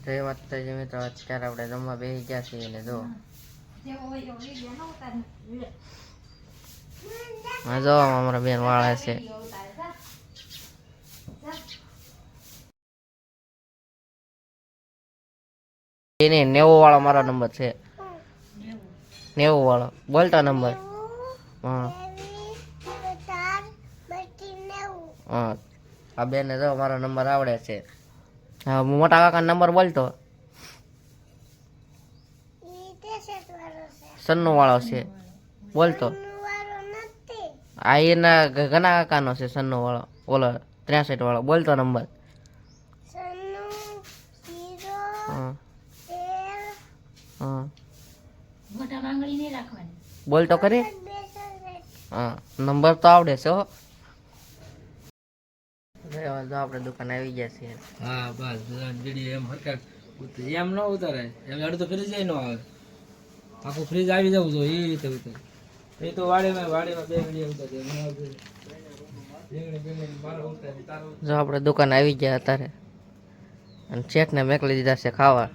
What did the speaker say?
જય માતાજી મિત્રો અત્યારે આપણે જમવા બેસી ગયા છીએ ને જો. હા જો અમારા બેન વાળા છે. એને નેવું વાળો મારો નંબર છે. નેવું વાળો. બોલતા નંબર? હા. હા. આ બેને જો મારો નંબર આવડે છે. હા મોટા કાકા નંબર બોલતો. સન્નો વાળો છે. બોલતો. આ એના ઘણા કાકાનો છે સન્નો વાળો ઓલો ત્રેસઠ વાળો બોલતો નંબર. બોલતો કરી હા નંબર તો આવડે છે હો. હવે જો આપણે દુકાન આવી ગયા છીએ. હા બસ બીડી એમ હરકત એમ ન ઉતારે. એમ અડધો ફ્રીજ ન આવે. આખું ફ્રીજ આવી જવું જોઈએ એ રીતે ઉતારે. એ તો વાડીમાં વાડીમાં બે ઘડી ઉતરે. જો આપણે દુકાન આવી ગયા અત્યારે. અને શેઠને મેકલી દીધા છે ખાવા.